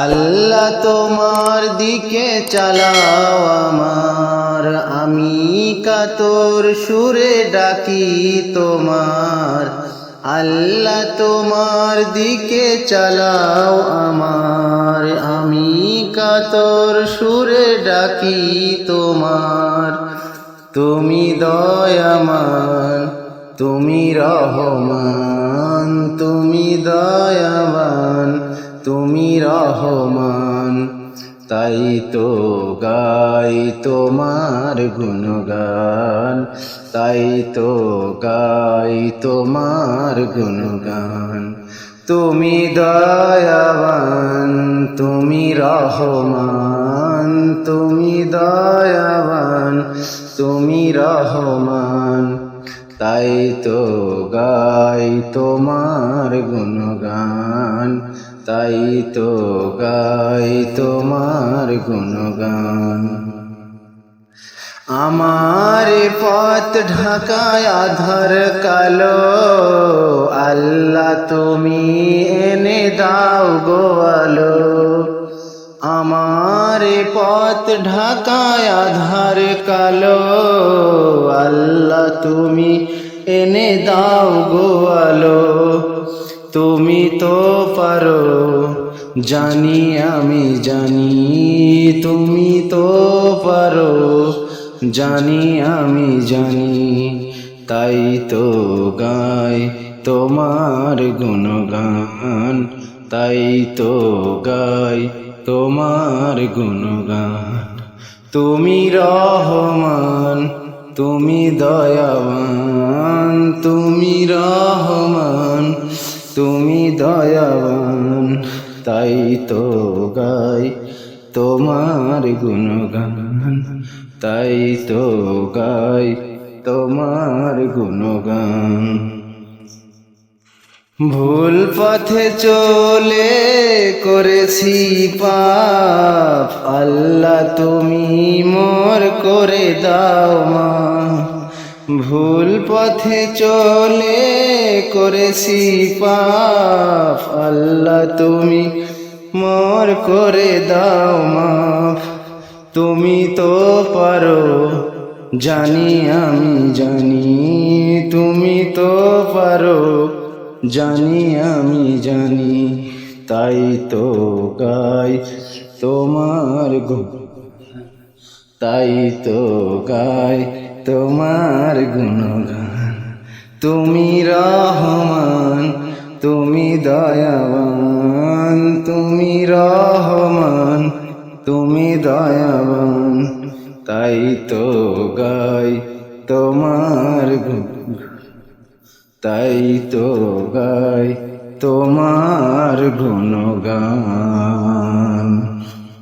আল্লাহ তোমার দিকে চালাও আমার। আমি কাতর সুরে ডাকি তোমার। আল্লাহ তোমার দিকে চালাও আমার। আমি কাতর সুরে ডাকি তোমার। তুমি দয়ামান, তুমি রহমান, তুমি দয়ামান তুমি রহমান, তাই তো গাই তোমার গুণগান, তাই তো গাই তোমার গুণগান। তুমি দয়াবান, তুমি রহমান, তুমি দয়াবান, তুমি রহমান, তাই তো গাই তোমার গুণগান, তাই তো গাই তোমার গুণগান। আমার পথ ঢাকায় আধার কালো, আল্লাহ তুমি এনে দাও গোয়ালো আমার পথ ঢাকায় আধার কালো, আল্লাহ তুমি এনে দাও গোয়ালো তুমি তো পারো, জানি আমি জানি, তুমি তো পারো, জানি আমি জানি। তাই তো গাই তোমার গুণগান, তাই তো গাই তোমার গুণগান। তুমি রহমান, তুমি দয়াবান তুমি দয়াবান, তাই তো গাই তোমার গুণগান। তাই তো গাই তোমার গুণগান। ভুল পথে চলে করেছি পাপ, আল্লাহ তুমি মোর করে দাও মা। ভুল পথে চলে করেছি পাপ। আল্লাহ, তুমি মর করে দাও মাফ। তুমি তো পারো, জানি আমি জানি। তুমি তো পারো, জানি আমি জানি। তাই তো গাই তোমার গুণ তাই তো গাই তোমার গুণগান, তুমি রহমান, তুমি দয়াবান, তুমি রহমান, তুমি দয়াবান। তাই তো গাই তোমার তাই তো গাই তোমার গুণগান।